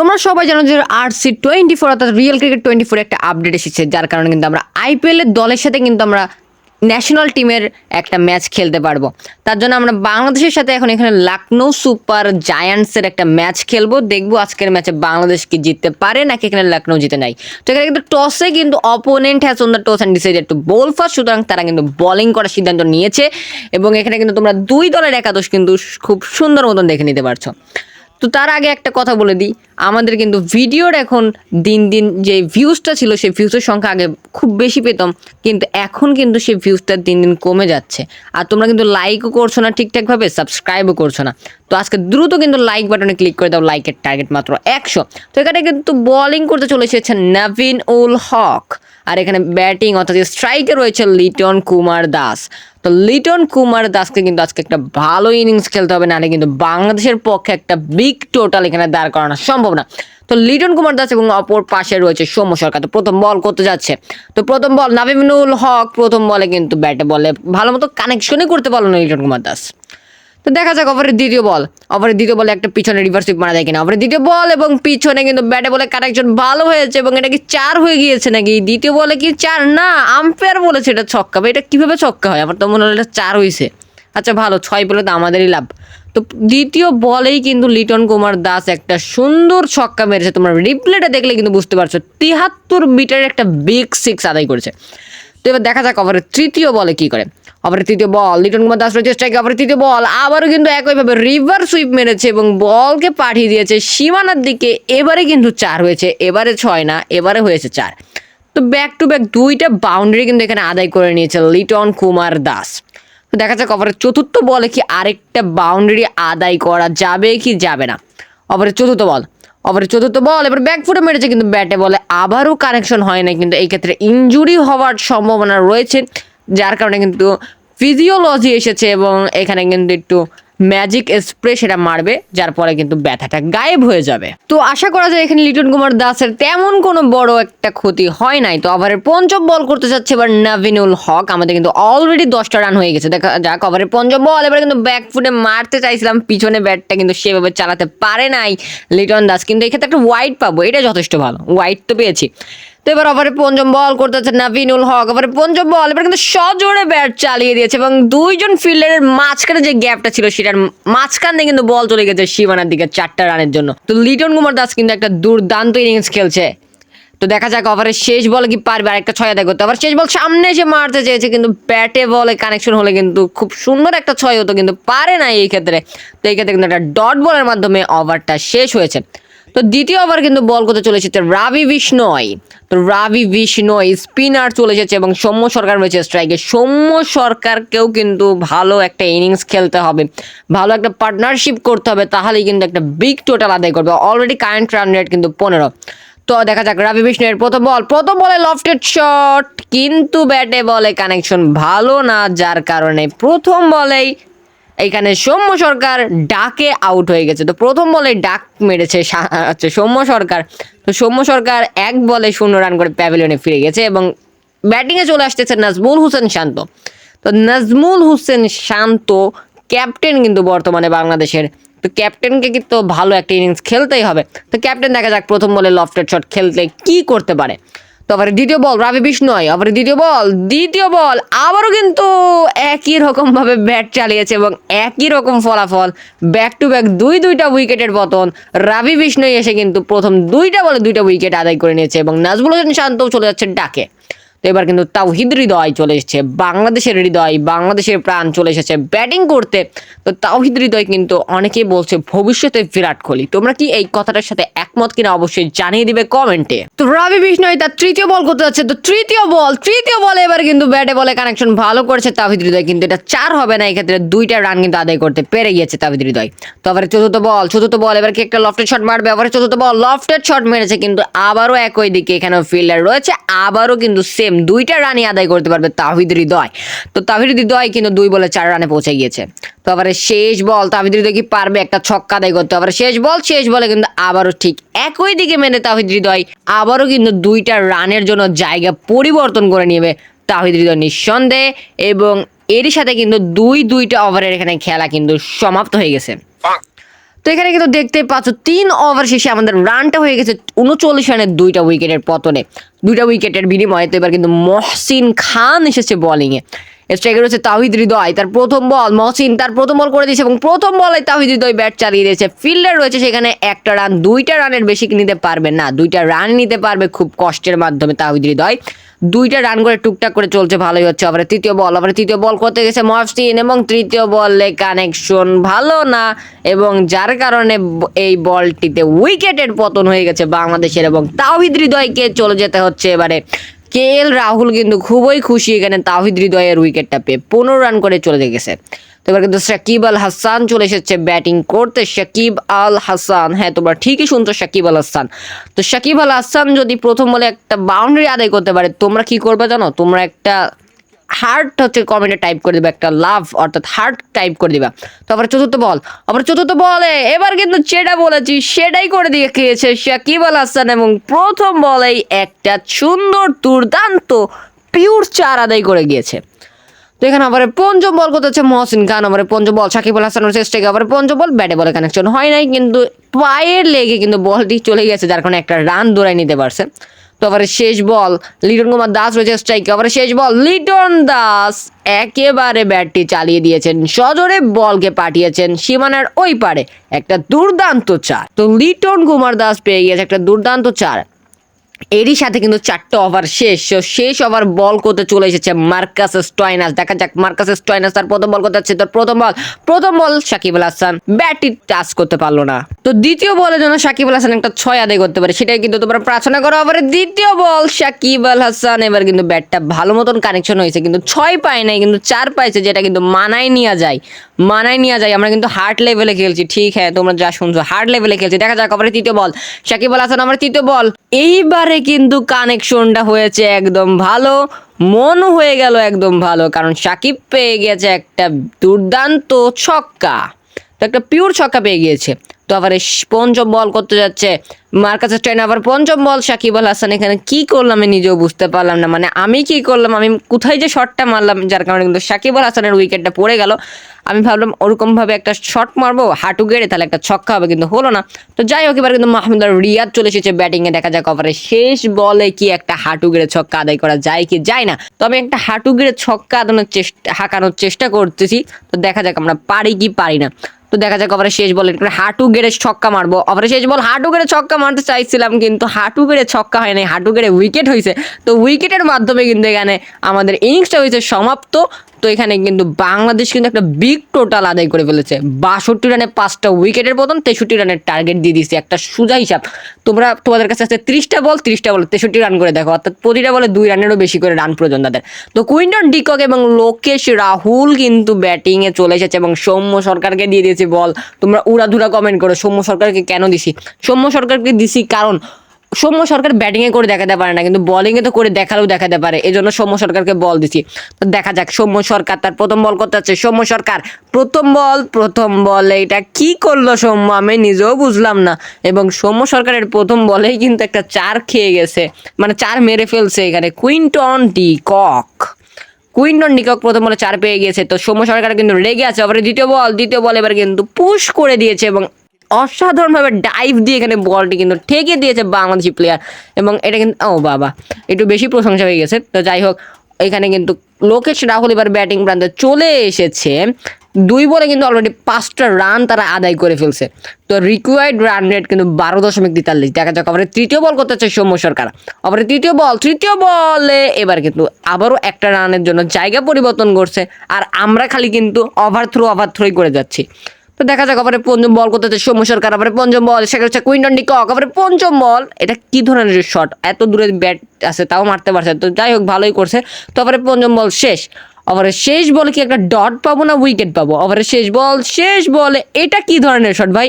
তোমরা সবাই জানো যে আর সি টোয়েন্টি ফোর অর্থাৎ রিয়েল ক্রিকেট টোয়েন্টি ফোর একটা আপডেট এসেছে, যার কারণে কিন্তু আমরা আইপিএলের দলের সাথে কিন্তু আমরা ন্যাশনাল টিমের একটা ম্যাচ খেলতে পারব। তার জন্য আমরা বাংলাদেশের সাথে এখন এখানে লখনৌ সুপার জায়ান্টসের একটা ম্যাচ খেলব। দেখব আজকের ম্যাচে বাংলাদেশ কি জিততে পারে, নাকি এখানে লখনৌ জিতে নাই। তো এখানে কিন্তু টসে কিন্তু opponent has won the toss and decided to bowl first সুতরাং তারা কিন্তু বোলিং করার সিদ্ধান্ত নিয়েছে। এবং এখানে কিন্তু তোমরা দুই দলের একাদশ কিন্তু খুব সুন্দর মতন দেখে নিতে পারছ। তো তার আগে একটা কথা বলে দিই। আমাদের কিন্তু ভিডিওর এখন দিন দিন যে ভিউজটা ছিল, সেই ভিউজের সংখ্যা আগে খুব বেশি পেতাম। কিন্তু এখন কিন্তু সেই ভিউজটা দিন দিন কমে যাচ্ছে। আর তোমরা কিন্তু লাইকও করছ না ঠিকঠাকভাবে সাবস্ক্রাইবও করছ না। তো আজকে দ্রুত কিন্তু লাইক বাটনে ক্লিক করে দাও লাইকের টার্গেট মাত্র একশো। তো এখানে কিন্তু বোলিং করতে চলে এসেছে নবীন উল হক আর এখানে ব্যাটিং অর্থাৎ স্ট্রাইকে রয়েছে লিটন কুমার দাস। তো লিটন কুমার দাসকে কিন্তু আজকে একটা ভালো ইনিংস খেলতে হবে, নাহলে কিন্তু বাংলাদেশের পক্ষে একটা বিগ টোটাল এখানে দাঁড় করানো সম্ভব না। তো লিটন কুমার দাস এবং অপর পাশে রয়েছে সৌম্য সরকার। তো প্রথম বল করতে যাচ্ছে। তো প্রথম বল নাবিমিনুল হক প্রথম বলে কিন্তু ব্যাটে বলে ভালো মতো কানেকশনই করতে পারল না লিটন কুমার দাস। তো দেখা যাক, ওভারের দ্বিতীয় বল। ওভারের দ্বিতীয় বলে একটা পিছনে রিভার্স সুইপ মারা যায় কিনা। ওভারের দ্বিতীয় বল এবং পিছনে কিন্তু ব্যাটে বলে কানেকশন ভালো হয়েছে এবং এটা কি চার হয়ে গিয়েছে নাকি? দ্বিতীয় বলে কি চার? না আম্পায়ার বলেছে এটা ছক্কা। এটা কীভাবে ছক্কা হয়? আমার তো মনে হলো এটা চার হয়েছে আচ্ছা ভালো, ছয় বলে তো আমাদেরই লাভ। তো দ্বিতীয় বলেই কিন্তু লিটন কুমার দাস একটা সুন্দর ছক্কা মেরেছে। তোমরা রিপ্লেটা দেখলে কিন্তু বুঝতে পারছ। তিয়াত্তর মিটারের একটা বিগ সিক্স আদায় করেছে। তো এবার দেখা যাক, ওভারের তৃতীয় বলে কি করে। ওভারের তৃতীয় বল। লিটন কুমার দাস রয়েছে স্ট্রাইকে ওভারের তৃতীয় বল। আবারও কিন্তু একইভাবে রিভার সুইপ মেরেছে এবং বলকে পাঠিয়ে দিয়েছে। সীমানার দিকে এবারে কিন্তু চার হয়েছে। এবারে ছয় না, এবারে হয়েছে চার। তো ব্যাক টু ব্যাক দুইটা বাউন্ডারি কিন্তু এখানে আদায় করে নিয়েছে লিটন কুমার দাস। তো দেখা যাক ওভারের চতুর্থ বলে কি আরেকটা বাউন্ডারি আদায় করা যাবে কি যাবে না। ওভারের চতুর্থ বল। ওভারের চতুর্থ বল। এবার ব্যাক ফুটে মেরেছে কিন্তু ব্যাটে বলে আবারও কানেকশন হয় না কিন্তু এই ক্ষেত্রে ইনজুরি হওয়ার সম্ভাবনা রয়েছে। যার কারণে কিন্তু ফিজিওলজি এসেছে এবং এখানে কিন্তু একটু ম্যাজিক স্প্রে সেটা মারবে, যার পরে কিন্তু ব্যথাটা গায়েব হয়ে যাবে। তো আশা করা যায় এখানে লিটন কুমার দাসের তেমন কোনো বড় একটা ক্ষতি হয় নাই। তো ওভারের পঞ্চম বল করতে যাচ্ছে এবার নাভিনুল হক। আমাদের কিন্তু অলরেডি দশটা রান হয়ে গেছে। দেখা যাক ওভারের পঞ্চম বল এবার কিন্তু ব্যাক ফুটে মারতে চাইছিলাম। পিছনে ব্যাটটা কিন্তু সেভাবে চালাতে পারে নাই লিটন দাস। কিন্তু এক্ষেত্রে একটা হোয়াইট পাবো, এটা যথেষ্ট ভালো। হোয়াইট তো পেয়েছি। তো এবার ওভারে পঞ্চম বল করতেছে নাভিনুল হক। ওভারে পঞ্চম বল এবার কিন্তু সজোরে ব্যাট চালিয়ে দিয়েছে এবং দুইজন ফিল্ডারের মাঝখানে যে গ্যাপটা ছিল সেটার মাঝখান দিয়ে কিন্তু বল চলে গেছে সীমানার দিকে চারটা রানের জন্য। তো লিটন কুমার দাস কিন্তু একটা দুর্দান্ত ইনিংস খেলছে। তো দেখা যাক ওভারের শেষ বলে কি পারবে আরেকটা ছয় আদায় করতে। আবার শেষ বল সামনে এসে মারতে চেয়েছে, কিন্তু ব্যাটে বলে কানেকশন হলে কিন্তু খুব সুন্দর একটা ছয় হতো, কিন্তু পারে না এই ক্ষেত্রে। তো এই ক্ষেত্রে কিন্তু একটা ডট বলের মাধ্যমে ওভারটা শেষ হয়েছে। তো দ্বিতীয় ওভার কিন্তু বল করতে চলে এসেছে রাবি বিষ্ণয়। তো রাবি বিষ্ণয় স্পিনার চলে এসেছে এবং সৌম্য সরকার রয়েছে স্ট্রাইকে সৌম্য সরকারকেও কিন্তু ভালো একটা ইনিংস খেলতে হবে। ভালো একটা পার্টনারশিপ করতে হবে, তাহলেই কিন্তু একটা বিগ টোটাল আদায় করবে। অলরেডি কারেন্ট রান রেট কিন্তু পনেরো। তো দেখা যাক রাবি বিষ্ণুয়ের প্রথম বল। প্রথম বলে লফটেড শট কিন্তু ব্যাটে বলে কানেকশন ভালো না, যার কারণে প্রথম বলেই এইখানে সৌম্য সরকার ডাকে আউট হয়ে গেছে। তো প্রথম বলে ডাক মেরেছে হচ্ছে সৌম্য সরকার। তো সৌম্য সরকার এক বলে শূন্য রান করে প্যাভিলিয়নে ফিরে গেছে এবং ব্যাটিংয়ে চলে আসতেছে নাজমুল হোসেন শান্ত। তো নাজমুল হোসেন শান্ত ক্যাপ্টেন কিন্তু বর্তমানে বাংলাদেশের। তো ক্যাপ্টেনকে কিন্তু ভালো একটা ইনিংস খেলতেই হবে। তো ক্যাপ্টেন দেখা যাক প্রথম বলে লফটেড শট খেলতে কি করতে পারে। তো আবার দ্বিতীয় বল, রাবি বিশ নয়, আবার দ্বিতীয় বল দ্বিতীয় বল, আবারও কিন্তু একই রকম ভাবে ব্যাট চালিয়েছে এবং একই রকম ফলাফল ব্যাক টু ব্যাক দুই দুইটা উইকেটের পতন, রাবি বিষ্ণয় এসে কিন্তু প্রথম দুইটা বলে দুইটা উইকেট আদায় করে নিয়েছে এবং নাজমুল হোসেন শান্তও চলে যাচ্ছে ডাকে। তো এবার কিন্তু তাওহিদ হৃদয় চলে এসেছে, বাংলাদেশের হৃদয়, বাংলাদেশের প্রাণ চলে এসেছে ব্যাটিং করতে। তো তাওহিদ হৃদয় কিন্তু অনেকেই বলছে ভবিষ্যতে বিরাট কোহলি। তোমরা কি এই কথাটার সাথে একমত কিনা অবশ্যই জানিয়ে দিবে কমেন্টে। তো রবি বিষ্ণয় তার তৃতীয় বল করতে যাচ্ছে, তো তৃতীয় বল, তৃতীয় বলে এবার কিন্তু ব্যাটে বলে কানেকশন ভালো করেছে তাওহিদ হৃদয়, কিন্তু এটা চার হবে না, এক্ষেত্রে দুইটা রান কিন্তু আদায় করতে পেরে গিয়েছে তাওহিদ হৃদয়। তো আবার চতুর্থ বল চতুর্থ বল, এবার কি একটা লফটেড শট মারবে? আবার চতুর্থ বল লফটেড শট মেরেছে, কিন্তু আবারও একই দিকে এখানে ফিল্ডার রয়েছে, আবারও কিন্তু সেম দুইটা রানই আদায় করতে পারবে তাহিদ হৃদয়। তো তাহিদ হৃদয় কিন্তু দুই বলে চার রানে পৌঁছে গিয়েছে। তো আবার শেষ বল, তাহিদ হৃদয় কি পারবে? একটা ছক্কা আদায় করতে আবার শেষ বল, শেষ বলে কিন্তু আবারও ঠিক একই দিকে মেনে তাহিদ হৃদয় আবারও কিন্তু দুইটা রানের জন্য জায়গা পরিবর্তন করে নেবে তাহিদ হৃদয় নিঃসন্দেহে এবং এরই সাথে কিন্তু দুই দুইটা ওভারের এখানে খেলা কিন্তু সমাপ্ত হয়ে গেছে। তো এখানে কিন্তু দেখতে পাচ্ছ, তিন ওভার শেষে আমাদের রানটা হয়ে গেছে উনচল্লিশ রানের দুইটা উইকেটের পতনে। দুইটা উইকেটের বিনিময়ে তো এবার কিন্তু মহসিন খান এসেছে বোলিংয়ে স্ট্রাইকার হচ্ছে তাহিদ হৃদয়, তার প্রথম বল মহসিন তার প্রথম বল করে দিয়েছে এবং প্রথম বলে তাহিদ হৃদয় ব্যাট চালিয়ে দিয়েছে। ফিল্ডার রয়েছে সেখানে একটা রান দুইটা রানের বেশি নিতে পারবে? না, দুইটা রান নিতে পারবে খুব কষ্টের মাধ্যমে তাহিদ হৃদয়। দুইটা রান করে টুকটাক করে চলছে, ভালোই হচ্ছে। আবার তৃতীয় বল আবার তৃতীয় বল করতে গেছে মহসিন এবং তৃতীয় বলে কানেকশন ভালো না এবং যার কারণে এই বলটিতে উইকেটের পতন হয়ে গেছে বাংলাদেশের এবং তাওহিদ হৃদয়কে চলে যেতে হচ্ছে এবারে। কে এল রাহুল কিন্তু খুবই খুশি এখানে তাহিদ হৃদয়ের উইকেটটা পেয়ে, পনেরো রান করে চলে গেছে। তো এবার কিন্তু সাকিব আল হাসান চলে এসেছে ব্যাটিং করতে। সাকিব আল হাসান হ্যাঁ তোমরা ঠিকই শুনছো সাকিব আল হাসান। তো সাকিব আল হাসান যদি প্রথম বলে একটা বাউন্ডারি আদায় করতে পারে, তোমরা কি করবে জানো? তোমরা একটা হার্ট হচ্ছে কমেন্টে টাইপ করে দিবা, একটা লাভ অর্থাৎ হার্ট টাইপ করে দিবা। তারপরে চতুর্থ বল, আবার চতুর্থ বলে, এবার কিন্তু যেটা বলেছি সেটাই করে দিয়ে খেয়েছে সাকিব আল হাসান এবং প্রথম বলেই একটা সুন্দর দুর্দান্ত পিওর চার আদায় করে গিয়েছে। তো এখানে আবার পঞ্চম বল করতে হচ্ছে? মহসিন খান আবার পঞ্চম বল সাকিব আল হাসানের চেষ্টাকে আবার পঞ্চম বল ব্যাটে বলে কানেকশন হয় নাই, কিন্তু পায়ের লেগে কিন্তু বলটি চলে গেছে, যার কারণে একটা রান দৌড়াই নিতে পারছে। তো আবার শেষ বল, লিটন কুমার দাস রয়েছে স্ট্রাইকে আবার শেষ বল, লিটন দাস একেবারে ব্যাটটি চালিয়ে দিয়েছেন, সজোরে বলকে পাঠিয়েছেন সীমানার ওই পারে, একটা দুর্দান্ত চার। তো লিটন কুমার দাস পেয়ে গিয়েছে একটা দুর্দান্ত চার। এরই সাথে কিন্তু চারটে ওভার শেষ। শেষ ওভার বল করতে চলে এসেছে মার্কাস স্টয়নাস। দেখা যাক মার্কাস স্টয়নাস তার প্রথম বল করতে যাচ্ছে। তার প্রথম বল প্রথম বল সাকিব আল হাসান ব্যাটটি টাচ করতে পারল না। তো দ্বিতীয় বলের জন্য সাকিব আল হাসান একটা ছয় আদায় করতে পারে। সেটাই কিন্তু তোমরা প্রার্থনা করো ওভারে দ্বিতীয় বল সাকিব আল হাসান। এবার কিন্তু ব্যাটটা ভালো মতন কানেকশন হয়েছে। কিন্তু ছয় পায় নাই, কিন্তু চার পাইছে, যেটা কিন্তু মানায় নেওয়া যায়। মানায় নেওয়া যায়। আমরা কিন্তু হার্ট লেভেলে খেলছি। ঠিক হ্যাঁ তোমরা যা শুনছো হার্ট লেভেলে খেলছি। দেখা যাক আবার তৃতীয় বল সাকিব আল হাসান আমার তৃতীয় বল এইবারে কিন্তু কানেকশনটা হয়েছে একদম ভালো, মনও হয়ে গেল একদম ভালো, কারণ সাকিব পেয়ে গেছে একটা দুর্দান্ত ছক্কা। তো একটা পিওর ছক্কা পেয়ে গিয়েছে। তো আবার পঞ্চম বল করতে যাচ্ছে। মার্কাসের ট্রেন আবার পঞ্চম বল সাকিব আল হাসান। এখানে কি করলাম আমি নিজেও বুঝতে পারলাম না। মানে আমি কি করলাম? আমি কোথায় যে শটটা মারলাম, যার কারণে কিন্তু সাকিব আল হাসানের উইকেটটা পড়ে গেল। আমি ভাবলাম ওরকমভাবে একটা শট মারবো, হাঁটু গেড়ে তাহলে একটা ছক্কা হবে, কিন্তু হলো না। তো যাই হোক, এবার কিন্তু মাহমুদুর রিয়াদ চলে এসেছে ব্যাটিংয়ে দেখা যাক ওভারে শেষ বলে কি একটা হাঁটু গেড়ে ছক্কা আদায় করা যায় কি যায় না। তো আমি একটা হাঁটু গেড়ে ছক্কা আদানোর চেষ্টা, হাঁকানোর চেষ্টা করতেছি। তো দেখা যাক আমরা পারি কি পারি না। তো দেখা যাক ওভারে শেষ বল একটা হাঁটু গেড়ে ছক্কা মারবো। ওভারে শেষ বল, হাঁটু গেড়ে ছক্কা মারতে চাইছিলাম কিন্তু হাঁটু গেড়ে ছক্কা হয় নাই হাঁটু গেড়ে উইকেট হয়েছে তো উইকেটের মাধ্যমে কিন্তু এখানে আমাদের ইনিংসটা হয়েছে সমাপ্ত। তো এখানে কিন্তু বাংলাদেশ কিন্তু একটা বিগ টোটাল আদায় করে ফেলেছে। বাষট্টি রানে পাঁচটা উইকেটের পতন তেষট্টি রানের টার্গেট দিয়ে দিয়েছে একটা সোজা হিসাব। তোমরা তোমাদের কাছে আছে ত্রিশটা বল ত্রিশটা বল তেষট্টি রান করে দেখো, অর্থাৎ প্রতিটা বলে দুই রানেরও বেশি করে রান প্রয়োজন তাদের। তো কুইন্টন ডিকক এবং লোকেশ রাহুল কিন্তু ব্যাটিংয়ে চলে এসেছে এবং সৌম্য সরকারকে দিয়ে দিয়েছে বল। তোমরা উড়াধুরা কমেন্ট করো, সৌম্য সরকারকে কেন দিছি? সৌম্য সরকারকে দিছি কারণ সৌম্য সরকার ব্যাটিংয়ে করে দেখাতে পারে না, কিন্তু বোলিংয়ে তো করে দেখালেও দেখাতে পারে এই জন্য সৌম্য সরকারকে বল দিছি। তো দেখা যাক, সৌম্য সরকার তার প্রথম বল করতে যাচ্ছে। সৌম্য সরকার, প্রথম বল প্রথম বলে এটা কি করল সৌম্য? আমি নিজেও বুঝলাম না। এবং সৌম্য সরকারের প্রথম বলেই কিন্তু একটা চার খেয়ে গেছে। মানে চার মেরে ফেলছে এখানে। Quinton de Kock. Quinton de Kock প্রথম বলে চার পেয়ে গিয়েছে তো সৌম্য সরকার কিন্তু রেগে আছে। আবার দ্বিতীয় বল দ্বিতীয় বল এবার কিন্তু পুশ করে দিয়েছে এবং অসাধারণভাবে ডাইভ দিয়ে এখানে বলটি কিন্তু ঠেকে দিয়েছে বাংলাদেশি প্লেয়ার এবং এটা কিন্তু, ও বাবা, একটু বেশি প্রশংসা হয়ে গেছে। তো যাই হোক, এখানে কিন্তু লোকেশ রাহুল এবার ব্যাটিং প্রান্তে চলে এসেছে। দুই বলে কিন্তু অলরেডি পাঁচটা রান তারা আদায় করে ফেলছে। তো রিকোয়ার্ড রান রেট কিন্তু বারো দশমিক তেতাল্লিশ। দেখা যাক আবার তৃতীয় বল করতে হচ্ছে সৌম্য সরকার। আবার তৃতীয় বল তৃতীয় বলে এবার কিন্তু আবারও একটা রানের জন্য জায়গা পরিবর্তন করছে। আর আমরা খালি কিন্তু ওভার থ্রো ওভার থ্রোই করে যাচ্ছি। তো দেখা যাক আবার পঞ্চম বল করতে হচ্ছে সৌম্য সরকার, আবার পঞ্চম বল, সেটা হচ্ছে কুইন্টন ডিকক আবার পঞ্চম বল। এটা কি ধরনের শট এত দূরে ব্যাট আছে, তাও মারতে পারছে তো যাই হোক, ভালোই করছে। তো আবার পঞ্চম বল শেষ। ওভারের শেষ বলে কি একটা ডট পাবো না উইকেট পাবো? ওভারের শেষ বল, শেষ বলে এটা কি ধরনের শট ভাই?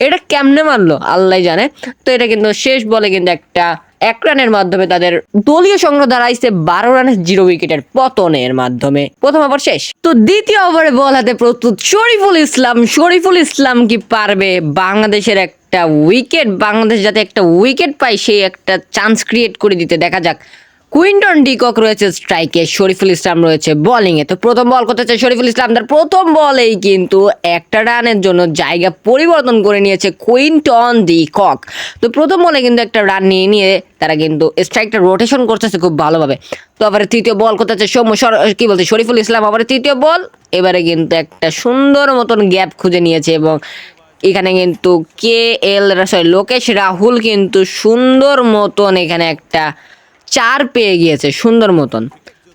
এটা কেমনে মারলো? আল্লাহ জানে। তো এটা কিন্তু শেষ বলে কিন্তু একটা এক রানের মাধ্যমে তাদের দলীয় সংগ্রহ দাঁড়াইছে বারো রানের জিরো উইকেটের পতনের মাধ্যমে। প্রথম ওভার শেষ। তো দ্বিতীয় ওভারে বল হাতে প্রস্তুত শরীফুল ইসলাম। শরীফুল ইসলাম কি পারবে? বাংলাদেশের একটা উইকেট, বাংলাদেশ যাতে একটা উইকেট পায়, সেই একটা চান্স ক্রিয়েট করে দিতে দেখা যাক। কুইন্টন ডিকক রয়েছে স্ট্রাইকে, শরীফুল ইসলাম রয়েছে বোলিংয়ে। তো প্রথম বল করতে চায় শরীফুল ইসলাম, তার প্রথম বলেই কিন্তু একটা রানের জন্য জায়গা পরিবর্তন করে নিয়েছে কুইন্টন ডিকক। তো প্রথম বলে কিন্তু একটা রান নিয়ে নিয়ে তারা কিন্তু স্ট্রাইকটা রোটেশন করতেছে খুব ভালোভাবে। তো আবার তৃতীয় বল করতে চায় সৌম্য কি বলছে, শরীফুল ইসলাম আবার তৃতীয় বল। এবারে কিন্তু একটা সুন্দর মতন গ্যাপ খুঁজে নিয়েছে এবং এখানে কিন্তু K L, sorry, Lokesh Rahul কিন্তু সুন্দর মতন এখানে একটা চার পেয়ে গিয়েছে, সুন্দর মতন।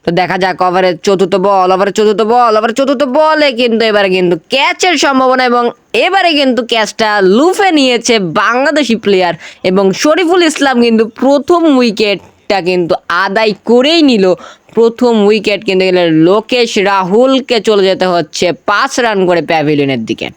তো দেখা যাক ওভারের চতুর্থ বল ওভারের চতুর্থ বল ওভারের চতুর্থ বলে কিন্তু এবারে কিন্তু ক্যাচের সম্ভাবনা এবং এবারে কিন্তু ক্যাচটা লুফে নিয়েছে বাংলাদেশি প্লেয়ার এবং শরীফুল ইসলাম কিন্তু প্রথম উইকেটটা কিন্তু আদায় করেই নিল। প্রথম উইকেট কিন্তু গেলে লোকেশ রাহুলকে চলে যেতে হচ্ছে, পাঁচ রান করে প্যাভিলিয়নের দিকে।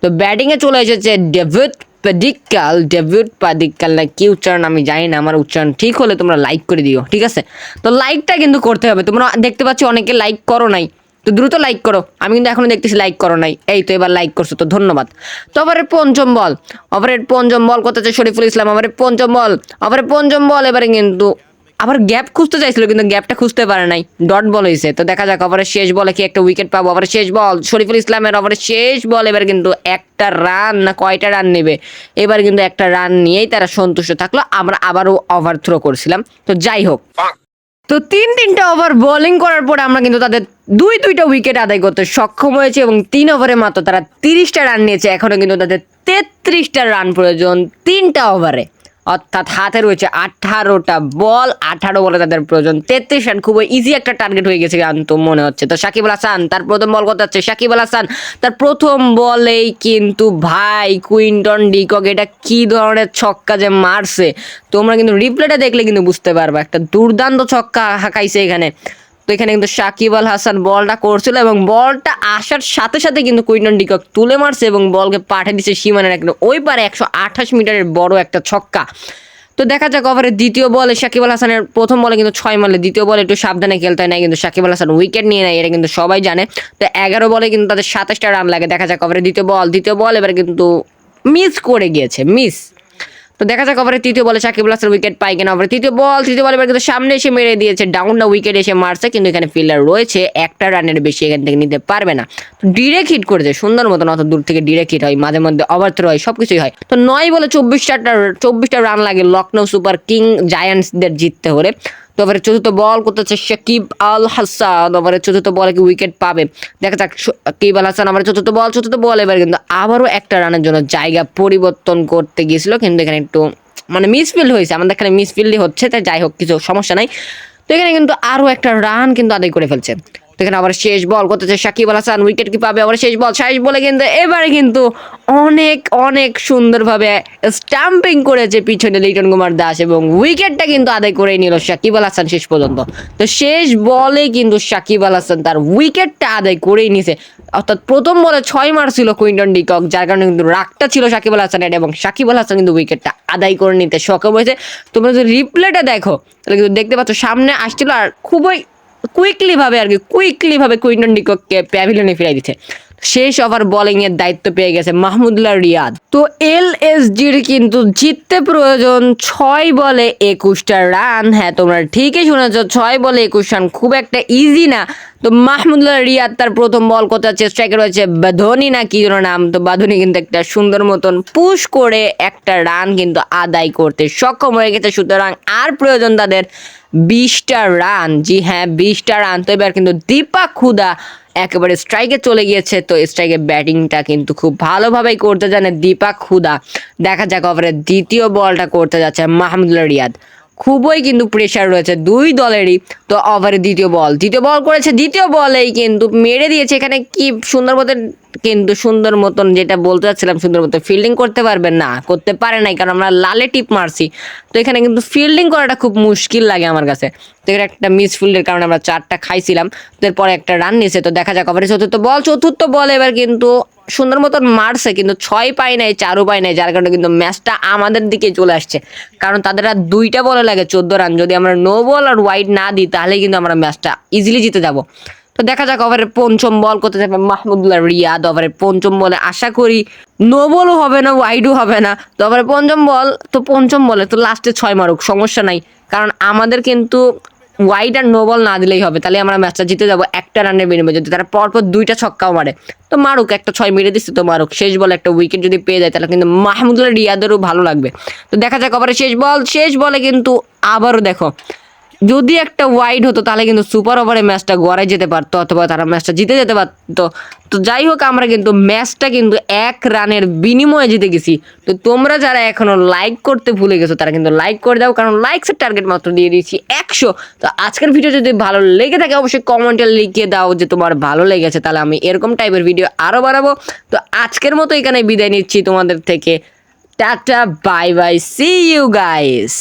তো ব্যাটিংয়ে চলে এসেছে ডেভিড পাদিক্কাল ডেভিড পাদিক্কাল না কি উচ্চারণ আমি জানি না, আমার উচ্চারণ ঠিক হলে তোমরা লাইক করে দিও, ঠিক আছে? তো লাইকটা কিন্তু করতে হবে, তোমরা দেখতে পাচ্ছ অনেকে লাইক করো নাই, তো দ্রুত লাইক করো, আমি কিন্তু এখনও দেখতেছি লাইক করো নাই, এই তো এবার লাইক করছ, তো ধন্যবাদ। তো আবার পঞ্চম বল আবার পঞ্চম বল কথা শরীফুল ইসলাম আবার পঞ্চম বল আবার পঞ্চম বল, এবারে কিন্তু আবার গ্যাপ খুঁজতে চাইছিল, কিন্তু গ্যাপটা খুঁজতে পারে নাই। ডট বল হয়েছে তো দেখা যাক, ওভারের শেষ বলে কি একটা উইকেট পাবো? ওভারের শেষ বল, শরীফুল ইসলামের ওভারের শেষ বল, এবার কিন্তু একটা রান না কয়টা রান নেবে? এবার কিন্তু একটা রান নিয়েই তারা সন্তুষ্ট থাকল। আমরা আবারও ওভার থ্রো করছিলাম। তো যাই হোক। তো তিন তিনটা ওভার বোলিং করার পর আমরা কিন্তু তাদের দুই দুইটা উইকেট আদায় করতে সক্ষম হয়েছে এবং তিন ওভারে মাত্র তারা তিরিশটা রান নিয়েছে। এখনও কিন্তু তাদের তেত্রিশটা রান প্রয়োজন তিনটা ওভারে। অর্থাৎ হাতে রয়েছে আঠারোটা বল, আঠারো বলে তাদের প্রয়োজন। তেত্রিশ রান খুবই ইজি একটা টার্গেট হয়ে গেছে তো মনে হচ্ছে। তো সাকিব আল হাসান, তার প্রথম বল করতে হচ্ছে? সাকিব আল হাসান, তার প্রথম বলেই কিন্তু ভাই, কুইন্টন ডিকক, এটা কি ধরনের ছক্কা যে মারছে? তোমরা কিন্তু রিপ্লেটা দেখলে কিন্তু বুঝতে পারবা। একটা দুর্দান্ত ছক্কা হাঁকাইছে এখানে। তো এখানে কিন্তু সাকিব আল হাসান বলটা করছিল এবং বলটা আসার সাথে সাথে কিন্তু কুইন্টন ডিকক তুলে মারছে এবং বলকে পাঠিয়ে দিচ্ছে সীমানের একটা ওই পারে একশো আঠাশ মিটারের বড় একটা ছক্কা। তো দেখা যাক ওভারের দ্বিতীয় বলে সাকিব আল হাসানের প্রথম বলে কিন্তু ছয় মারলে, দ্বিতীয় বলে একটু সাবধানে খেলতে হয় না কিন্তু সাকিব আল হাসান উইকেট নিয়ে নেয়, এটা কিন্তু সবাই জানে। তো এগারো বলে কিন্তু তাদের সাতাশটা রান লাগে, দেখা যাক ওভারের দ্বিতীয় বল দ্বিতীয় বল এবার কিন্তু মিস করে গিয়েছে মিস তো দেখা যাক ওভারে তৃতীয় বলে সাকিব আল উইকেট পায় কিনা। ওভারে তৃতীয় বল তৃতীয় বল এবার কিন্তু সামনে এসে মেরে দিয়েছে। ডাউন না উইকেট এসে মারছে, কিন্তু এখানে ফিল্ডার রয়েছে। একটা রানের বেশি এখান থেকে নিতে পারবে না। তো ডিরেক্ট হিট করেছে, সুন্দর মতন অত দূর থেকে ডিরেক্ট হিট হয়, মাঝে মধ্যে ওভার থ্রো হয় সব কিছুই হয়। তো নয় বলে চব্বিশটা চব্বিশটা রান লাগে লখনৌ সুপার কিং জায়ান্টসদের জিততে হলে। তো ওভারে চতুর্থ বল করতেছে শাকিব আল হাসান। ওভারে চতুর্থ বলে কি উইকেট পাবে? দেখা যাক শাকিব আল হাসান আমার চতুর্থ বল চতুর্থ বল এবার কিন্তু আবারও একটা রানের জন্য জায়গা পরিবর্তন করতে গিয়েছিল। কিন্তু এখানে একটু মানে মিসফিল্ড হয়েছে। আমাদের এখানে মিসফিল্ডই হচ্ছে, তাই যাই হোক, কিছু সমস্যা নাই। তো এখানে কিন্তু আরও একটা রান কিন্তু আদায় করে ফেলছে। তো এখানে আবার শেষ বল করতেছে সাকিব আল হাসান উইকেট কি পাবে, আবার শেষ বল। শেষ বলে কিন্তু এবারে কিন্তু অনেক অনেক সুন্দরভাবে স্টাম্পিং করেছে পিছনে লিটন কুমার দাস এবং উইকেটটা কিন্তু আদায় করে নিল সাকিব আল হাসান শেষ পর্যন্ত। তো শেষ বলে কিন্তু সাকিব আল হাসান তার উইকেটটা আদায় করেই নিয়েছে অর্থাৎ প্রথম বলে ছয় মারছিল কুইন্টন ডিকক, যার কারণে কিন্তু রাগটা ছিল সাকিব আল হাসানের এবং সাকিব আল হাসান কিন্তু উইকেটটা আদায় করে নিতে সক্ষম হয়েছে। তোমরা যদি রিপ্লেটা দেখো, তাহলে কিন্তু দেখতে পাচ্ছ সামনে আসছিল আর খুবই কুইকলি ভাবে আর কি কুইকলি ভাবে কুইন্টন ডিককে প্যাভিলিয়নে ফিরাই দিচ্ছে। শেষ ওভার বোলিং এর দায়িত্ব পেয়ে গেছে মাহমুদুল্লাহ রিয়াদ। তো এল এস জির কিন্তু জিততে প্রয়োজন ছয় বলে একুশটা রান হ্যাঁ তোমরা ঠিকই শুনেছ, ছয় বলে একুশ রান খুব একটা ইজি না। তো মাহমুদুল্লাহ রিয়াদ তার প্রথম বল করতে হচ্ছে স্ট্রাইকে রয়েছে বাধনি না কি নাম। তো বাধনি কিন্তু একটা সুন্দর মতন পুশ করে একটা রান কিন্তু আদায় করতে সক্ষম হয়ে গেছে। সুতরাং আর প্রয়োজন তাদের বিশটা রান জি হ্যাঁ বিশটা রান তো এবার কিন্তু দীপা খুদা একেবারে স্ট্রাইকে চলে গিয়েছে। তো স্ট্রাইকে ব্যাটিংটা কিন্তু খুব ভালোভাবেই করতে জানে দীপা খুদা দেখা যাক ওভারে দ্বিতীয় বলটা করতে যাচ্ছে মাহমুদুল্লাহ রিয়াদ। খুবই কিন্তু প্রেশার রয়েছে দুই দলেরই। তো ওভারে দ্বিতীয় বল দ্বিতীয় বল করেছে, দ্বিতীয় বলেই কিন্তু মেরে দিয়েছে। এখানে কি সুন্দর মতন কিন্তু সুন্দর মতন যেটা বলতে চাচ্ছিলাম, সুন্দর মতো ফিল্ডিং করতে পারবেন না, করতে পারে নাই, কারণ আমরা লালে টিপ মারছি। তো এখানে কিন্তু ফিল্ডিং করাটা খুব মুশকিল লাগে আমার কাছে। তো এখানে একটা মিস ফিল্ডের কারণে আমরা চারটা খাইছিলাম। তো এরপরে একটা রান নিয়েছে তো দেখা যাক ওভারে চতুর্থ বল চতুর্থ বল এবার কিন্তু সুন্দর মতন মারছে, কিন্তু ছয় পায় নাই, চারও পায় নাই, যার কারণে কিন্তু ম্যাচটা আমাদের দিকে চলে আসছে। কারণ তাদের আর দুইটা বলে লাগে চোদ্দ রান। যদি আমরা নো বল আর ওয়াইড না দিই, তাহলে কিন্তু আমরা ম্যাচটা ইজিলি জিতে যাব। তো দেখা যাক ওভারের পঞ্চম বল করতে যাবে মাহমুদুল্লাহ রিয়াদ ওভারের পঞ্চম বলে আশা করি নো বলও হবে না ওয়াইডও হবে না। তো ওভারে পঞ্চম বল তো পঞ্চম বলে তো লাস্টে ছয় মারুক, সমস্যা নাই। কারণ আমাদের কিন্তু ওয়াইড আর নো বল না দিলেই হবে। তাহলে আমরা ম্যাচটা জিতে যাব, একটা রানের বিনিময়ে যদি তারা পরপর দুইটা ছক্কাও মারে, তো মারুক, একটা ছয় মেরে দিচ্ছে তো মারুক। শেষ বল একটা উইকেট যদি পেয়ে যায়, তাহলে কিন্তু মাহমুদুল্লাহ রিয়াদেরও ভালো লাগবে। তো দেখা যাক আবার শেষ বল শেষ বলে কিন্তু আবারও দেখো যদি একটা ওয়াইড হতো, তাহলে কিন্তু সুপার ওভারে ম্যাচটা গড়ায় যেতে পারতো অথবা তারা ম্যাচটা জিতে যেতে পারতো। তো যাই হোক, আমরা কিন্তু ম্যাচটা কিন্তু এক রানের বিনিময়ে জিতে গেছি। তো তোমরা যারা এখনও লাইক করতে ভুলে গেছো, তারা কিন্তু লাইক করে দাও, কারণ লাইকসের টার্গেট মাত্র দিয়ে দিয়েছি একশো। তো আজকের ভিডিও যদি ভালো লেগে থাকে, অবশ্যই কমেন্টে লিখে দাও যে তোমার ভালো লেগেছে, তাহলে আমি এরকম টাইপের ভিডিও আরও বাড়াবো। তো আজকের মতো এখানে বিদায় নিচ্ছি তোমাদের থেকে। Tata bye bye see you guys